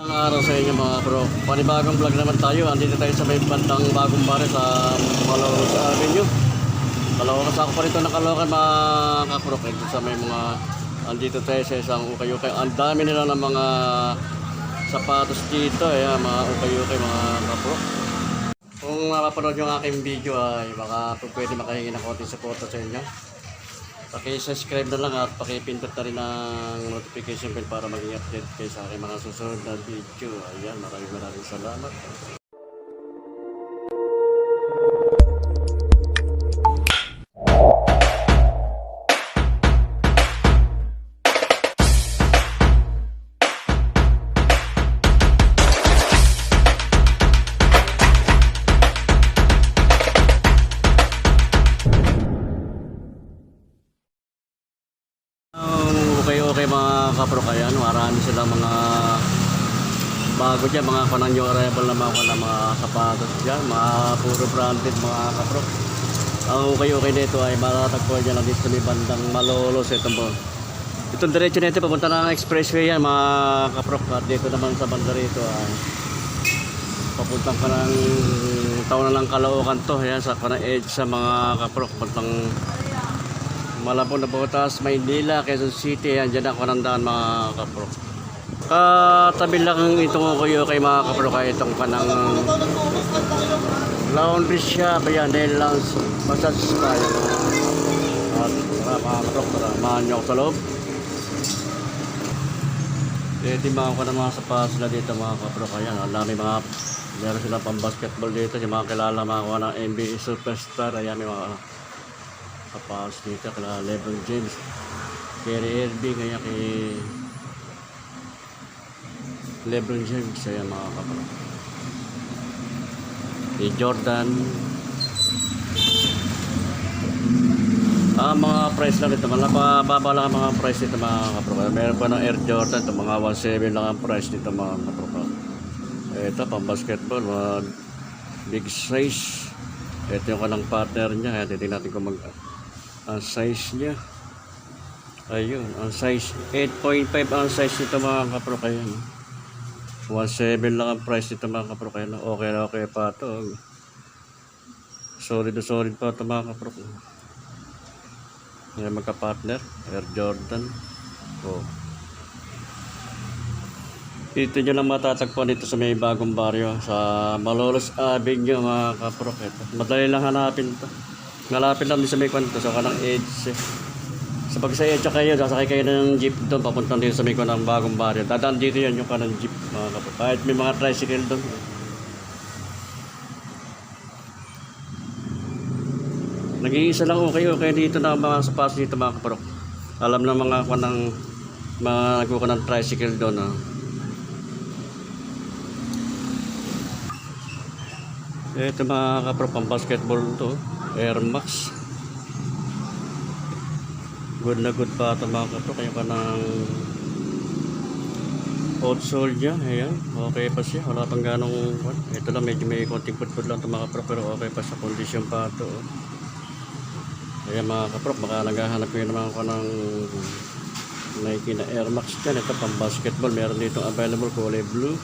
Ang araw sa inyo mga bro. Panibagong vlog naman tayo. Andito tayo sa may bandang bagong bare sa Malawos Avenue. Sa ako pa rito ng Kalokan mga kapro. Ito sa may mga andito tayo sa isang ukay-ukay. Ang dami nila ng mga sapatos dito. Ayan, mga ukay-ukay mga kapro. Kung mapapanood yung aking video ay baka pwede makahingi ng konting suporta sa inyo. Paki-subscribe na lang at paki-pindot na rin ang notification bell para maging update kayo sa aking mga susunod na video. Ayan, maraming maraming salamat. Um, okay okay mga kapro kaya ano, marami silang mga bago dyan, mga kanang new arrival na mga, kanang mga sapatos dyan, mga puro branded mga kapro. Ang okay okay nito ay matatagpuan dyan lang dito may bandang Malolos. Ito po. Itong diretso nito papunta na ng expressway yan mga kapro. At dito naman sa banda rito ay papuntang ka ng taon na lang Caloocan to. Yan sa kanang edge sa mga kapro. Papuntang Malabon na Botas, Maynila, Quezon City, yan dyan ako nandaan mga kapro. Katabi lang itong kuyo kay mga kapro kaya itong kanang laundry shop, ayan, nail lounge, massage spa. At mga kapro, tara, mahan niyo ako sa loob. Eh, timbangan ko ng mga sapatos na dito mga kapro kaya, ang dami mga meron sila pang basketball dito, yung mga kilala mga kuha ng NBA superstar, ayan may mga kapaos dito kala LeBron James. Kyrie Irving kaya kay LeBron James ayan mga kapatid. Kay Jordan. Ah mga price lang ito. Mga mababa lang ang mga price nito mga kapatid. Meron pa ng Air Jordan ito mga 1.7 lang ang price nito mga kapatid. Ito pang basketball mga big size. Ito yung kanang partner niya kaya titignan natin kung mag ang size niya. Ayun ang size 8.5 ang size nito mga kapro kaya 1.7 lang ang price nito mga kapro kaya okay na okay pa to. Solid na solid pa ito mga kapro. Ngayon magka-partner Air Jordan. Oh. dito nyo lang matatagpuan dito sa may bagong baryo sa Malolos Avenue mga kapro ito madali lang hanapin to Ngalapit lang din sa may kwento sa kanang edge. eh. Sa pag sa edge kayo, sasakay kayo ng jeep doon, papunta din sa may kanang bagong barrio. Dadaan dito yan yung kanang jeep, mga kapatid. Kahit may mga tricycle doon. Nag-iisa lang okay, okay dito na mga sapatos dito mga kaparok. Alam na mga kanang mga nagkuha ng tricycle doon. Oh. Ito mga kaparok, pang basketball to. Air Max. Good na good pa ito mga kato. Kaya ka ng old soul. Ayan. Okay pa siya. Wala pang ganong... Ito lang medyo may konting putput lang ito mga kapro. Pero okay pa sa kondisyon pa ito. Oh. Ayan mga kapro. Baka naghahanap ko yun naman ako ng Nike na Air Max dyan. Ito pang basketball. Meron dito available kulay blue.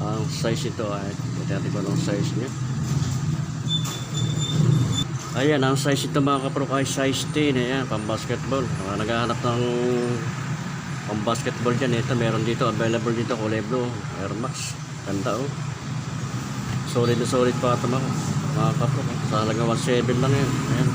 Ang size ito ay. Ito natin ko ng size niya. Ayan, ang size ito mga kapro ay size 10. Ayan, pang basketball. Mga naghahanap ng pang basketball dyan. Ito, meron dito. Available dito. Kulay blue. Air Max. Ganda oh. Solid na solid pa ito mga, mga kapro. Sa halaga 1.7 lang yan. Ayan.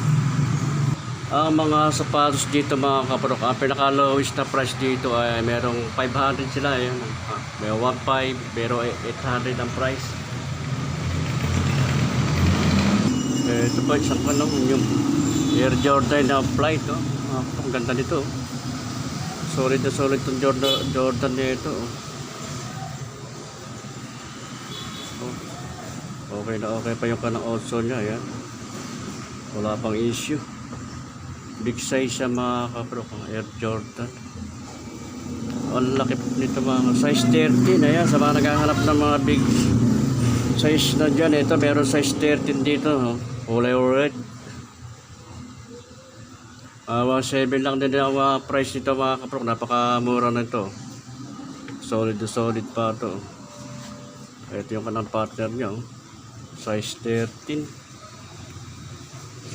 Ang mga sapatos dito mga kapro. Ang pinaka-lowest na price dito ay merong 500 sila. Ayan. Ah, May 1.5 pero 800 ang price. Eh, ito pa isang ano, yung Air Jordan na flight, oh. Ah, ang ganda nito. oh. Solid na solid itong Jordan, Jordan nito. Oh. Oh. Okay na okay pa yung kanang outsole niya, ayan. Wala pang issue. Big size siya mga kapro, pang Air Jordan. Ang laki nito mga size 13, ayan, sa mga naghahanap ng mga big size na dyan, ito meron size 13 dito, oh. Kulay red. Uh, 1.7 lang din ang uh, price nito mga kaprok, napakamura na ito. Solid solid pa to. Ito yung kanang partner niya. oh. Size 13.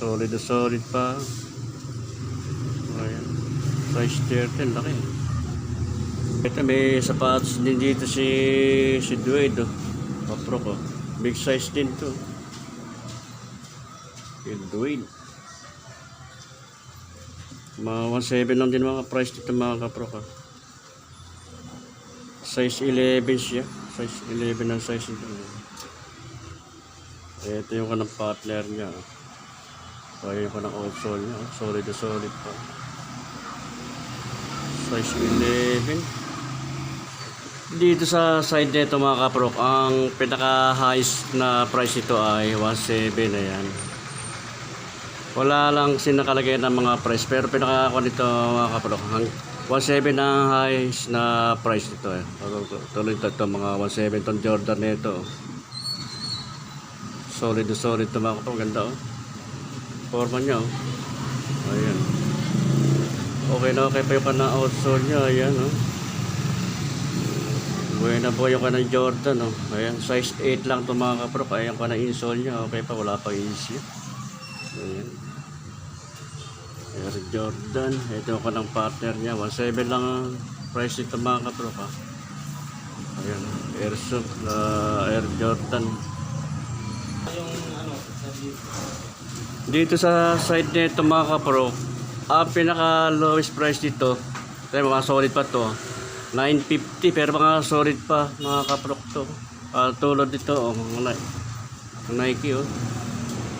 Solid solid pa. Ayan. Size 13. Laki. Ito may sapatos din dito si si Dwayne. Oh. Papro ko. Big size din to. Yung Dwayne. Mga 1.7 lang din mga price dito mga kapro ka. Size 11 siya. Size 11 ang size nito. Ito yung kanang partner niya. So, yung kanang old sole niya. Solid na solid pa. Size 11. Dito sa side nito mga kaprok, ang pinaka highest na price ito ay 1.7 ayan. Wala lang sinakalagay ng mga price pero pinaka ako nito mga ang 1.7 ang highest na price nito eh. Tuloy ito, ito mga 1.7 tong Jordan nito. Solid na solid ito mga kaprok, ganda oh. Forma niya oh. Ayan. Okay na okay pa yung kanang outsole niya, ayan oh. Buena po yung kanang Jordan, oh. Ayan, size 8 lang ito mga kaprok. Ayan ka na insole niya. Okay pa, wala pang issue. Ayan. Air Jordan. Ito yung kanang partner niya. 1.7 lang ang price nito mga kaprok, ha. Ayan, Air Soap, uh, Air Jordan. Dito sa side nito mga kaprok, ang pinaka lowest price dito, tayo mga solid pa to, 950 pero mga solid pa mga kaprok to. Ah, tulad dito, oh, Nike oh.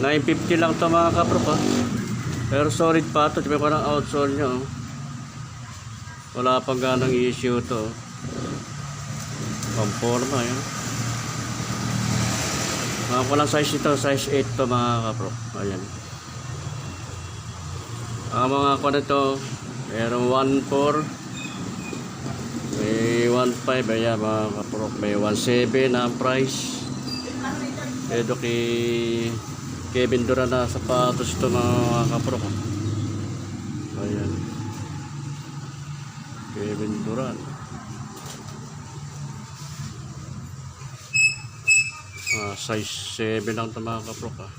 950 lang to mga kaprok oh. Pero solid pa to, diba parang outsole nyo oh. Wala pang ganang issue to. Pamporma yun. Mga kulang size ito, size 8 to mga kaprok. Ayan. Ang mga kuha nito, meron 1.4, may 1.5, ayan mga kaprok. May 1.7 ang price. Ito kay Kevin Duran na sapatos ito mga kaprok. Ayan. Kevin Duran. Ah, size 7 lang ito mga kaprok ah.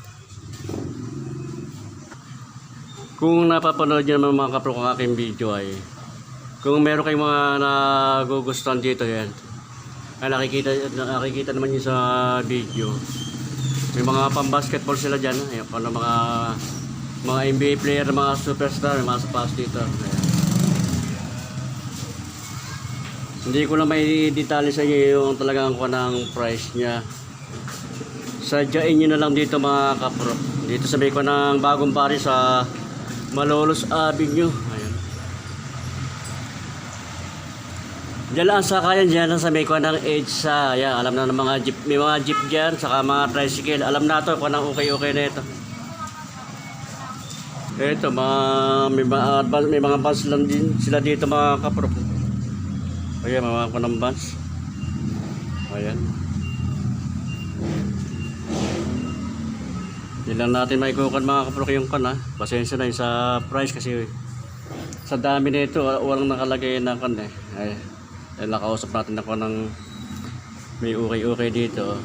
Kung napapanood nyo naman mga kaprok ang aking video ay kung meron kayong mga nagugustuhan dito yan ay nakikita, nakikita naman yun sa video may mga pang basketball sila dyan ayun, paano mga mga NBA player, mga superstar mga sapatos dito Ayan. hindi ko na may detalye sa inyo yung talagang kuha ng price niya. Sadyain nyo na lang dito mga kapro. Dito sa may kuha ng bagong pari sa Malolos Avenue ayun Diyan lang sa kayan diyan lang sa may kuha ng EDSA ayan alam na ng mga jeep may mga jeep diyan saka mga tricycle. Alam na to kuha ng okay okay na ito. Ito mga may mga advance may mga bus lang din sila dito mga kapro ayan mga kuha ng bus ayan. Hindi lang natin maikukuhan mga kaprok yung kan ha. Pasensya na yung sa price kasi sa dami na ito, wa- walang nakalagay na kan eh. Ay, ay nakausap natin ako ng may okay-okay dito.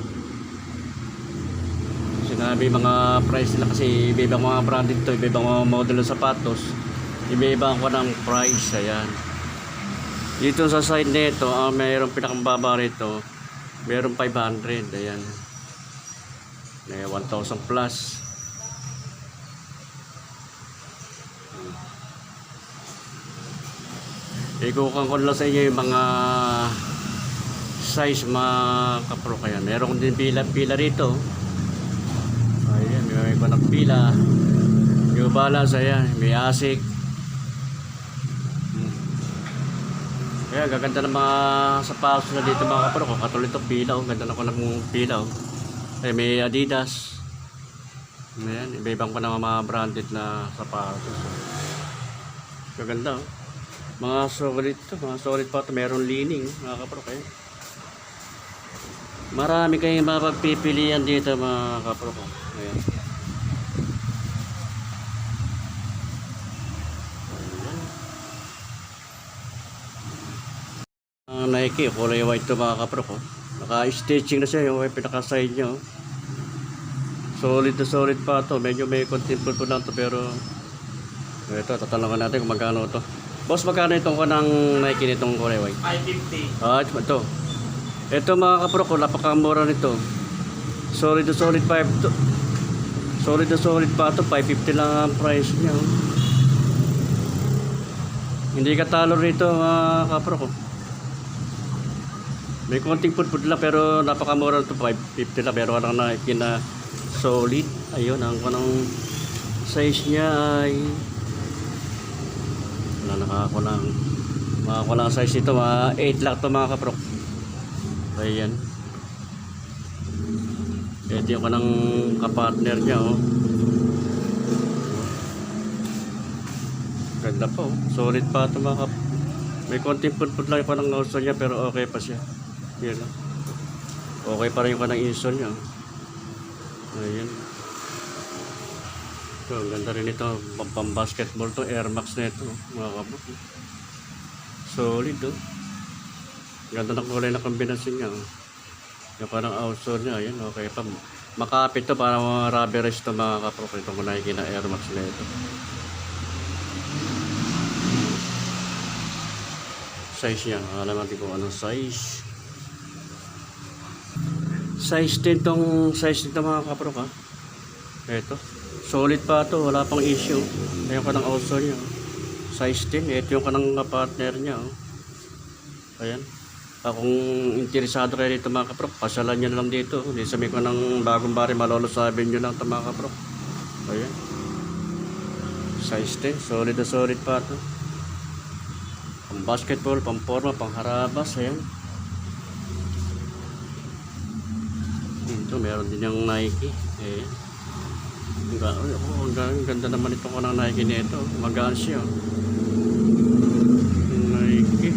Sinabi mga price nila kasi iba-ibang mga branded to, iba-ibang mga model ng sapatos. Iba-iba ko ng price, ayan. Dito sa side nito, ah, mayroong pinakambaba rito, mayroong 500, ayan. May 1,000 plus. Ikukuhan ko lang sa inyo yung mga size mga kapro kaya. Meron din pila-pila rito. Ayan, may mga pila. Yung balance, ayan, may asik. Hmm. Kaya gaganda ng mga sapatos na dito mga kapro. Katulad ito pila, oh. ganda na ko ng pila. Oh. Eh, may Adidas. Ayan, iba-ibang pa naman mga branded na sapatos. Gaganda oh. Mga solid to, mga solid pa to. Meron leaning, mga kapro kayo. Marami kayong mapagpipilian dito mga kapro ko. Ayan. Ah, ng Nike. Kulay white to mga kapro ko. Naka-stitching na siya yung pinaka-side niya. Oh. Solid na solid pa to. Medyo may konting pulpo lang to pero ito, tatanungan natin kung magkano to. Boss, magkano itong kanang Nike nitong white? 550. Ah, ito. Ito mga kapro ko, napakamura nito. Solid na solid 5 to. Solid na solid pa to, 550 lang ang price niya. oh. Hindi ka talo rito mga kapro ko. May konting putput lang pero napakamura nito, 550 lang. Pero lang na solid. Ayun, ang kanang size niya ay wala nakakulang makakulang size ito mga 8 lang to mga kaprok. Ayan ito yung kanang kapartner niya oh. Ganda pa oh. Solid pa ito mga kap may konting putput lang yung kanang outsole niya pero okay pa siya. Yan lang okay pa rin yung kanang insole niya oh. ayan ito, ang ganda rin ito. Pam- Pang-basketball to. Air Max na ito. Mga kabuk. Solid, oh. Ganda ng kulay na kombinasyon niya. Oh. Yung parang outsole niya. Ayan, okay pa. Makapit to para mga rubberized to mga kaprok. Ito ko nakikita Air Max na ito. Size niya. Alam natin kung anong size. Size din tong size nito mga kaprok ha. Ito. Solid pa to, wala pang issue. Ayun ka ng outsole niya. oh. Size 10, ito yung kanang partner niya. Oh. Ayan. Kung interesado kayo dito mga kaprok, pasalan nyo lang dito. Hindi sabi ko ng bagong bari malolo sabi nyo lang ito mga kaprok. Ayan. Size 10, solid na solid pa to. Pang basketball, pang forma, pang harabas. Ayan. Ito, meron din yung Nike. Ayan. Ang ako, ang ga- ang ganda naman ito ko ng Nike nito. Magaan siya. Nike.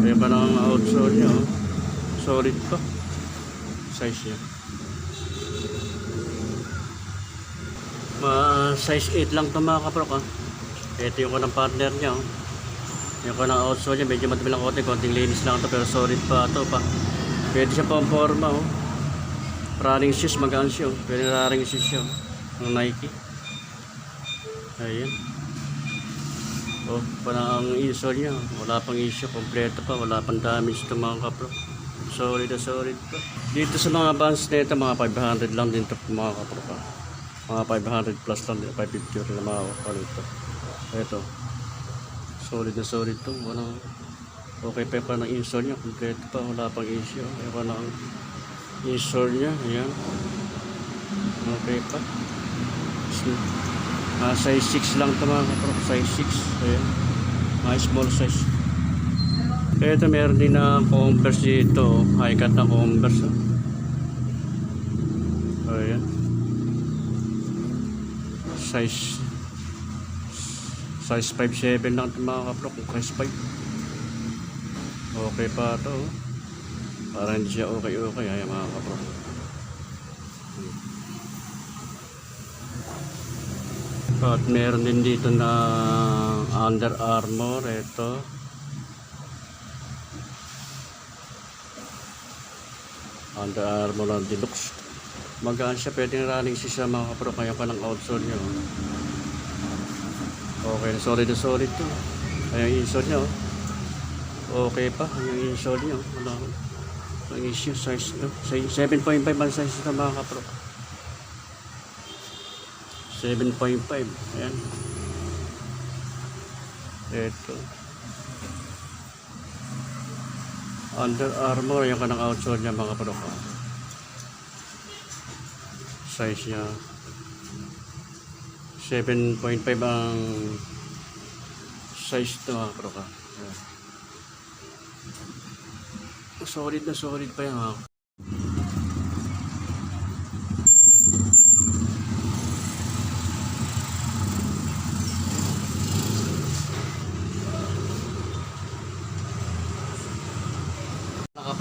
Kaya pa ng outsole niya. oh. Solid pa. Size niya. Ma size 8 lang ito mga kaprok. Ah. Ito yung kanang partner niya. Oh. Yung kanang outsole niya. Medyo madami lang konti. Konting linis lang ito. Pero solid pa ito pa. Pwede siya pang forma. Oh. Running shoes. Magaan siya. Oh. Pwede running shoes siya. Ng Nike. Ayan. Oh, parang ang insole niya. Wala pang issue. Kompleto pa. Wala pang damage ito mga kapro. Solid na solid pa. Dito sa mga bands na ito, mga 500 lang din ito mga kapro pa. Mga 500 plus lang din. 550 rin mga kapro ito. Ito. Solid na solid to. Walang okay pa pa ng insole niya. Kompleto pa. Wala pang issue. Ayan pa ng insole niya. Ayan. Okay pa. Ah, size 6 lang ito mga kaprok. Size 6. Ayan. Mga small size. Kaya ito meron din na Converse dito. oh. High cut na Converse. Oh. Ayan. Size size 5'7 lang ito mga kaprok. Size 5. Okay pa ito. Oh. Parang siya okay okay. Ayan mga kaprok. At meron din dito na Under Armour. Ito. Under Armour na deluxe. Magaan siya. Pwedeng running siya mga kapro. Kaya pa ng outsole nyo. Okay. Solid na solid to. Kaya yung insole nyo. Okay pa. Yung insole nyo. Wala. Ang issue size to. 7.5 ang size ng mga kapro. 7.5. Ayan. Ito. Under Armour, yung kanang outsole niya mga produka. Size niya. 7.5 ang size ito mga produka. Ayan. Solid na solid pa yan mga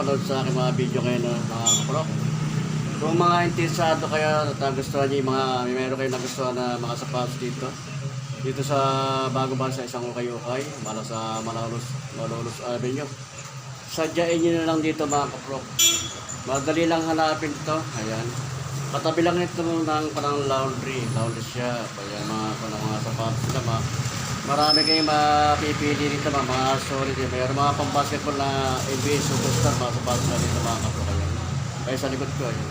nakapanood sa aking mga video ngayon ng mga kaprok. Kung mga interesado kayo at nagustuhan niyo yung mga, may meron kayo nagustuhan na mga sapatos dito. Dito sa bago ba sa isang ukay-ukay, mala sa Malolos, Malolos Avenue. sadyain nyo na lang dito mga kapro. Madali lang hanapin to. Ayan. Katabi lang nito ng parang laundry. Laundry shop. Ayan mga, mga, mga sapatos na mga, Marami kayong mapipili dito mga, mga solid. eh. Mayroon mga pang basketball na NBA superstar mga sapatos na dito mga kapro. Ayan. Kaya sa likod ko. Ayan.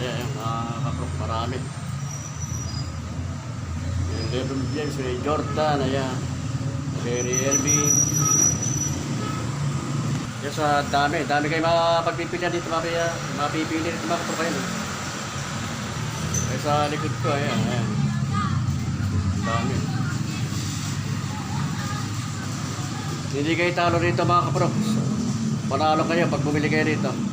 Ayan, ayan mga kapro. Marami. Yung Lebron James, may Jordan, ayan. Terry Elby. Yan sa dami, dami kayo mapagpipilian dito mamaya. Mapipili dito mga kapro kayo. Kaya sa likod ko, ayan, ayan. Dami. Hindi kayo talo rito mga kapro. Panalo kayo pag bumili kayo rito.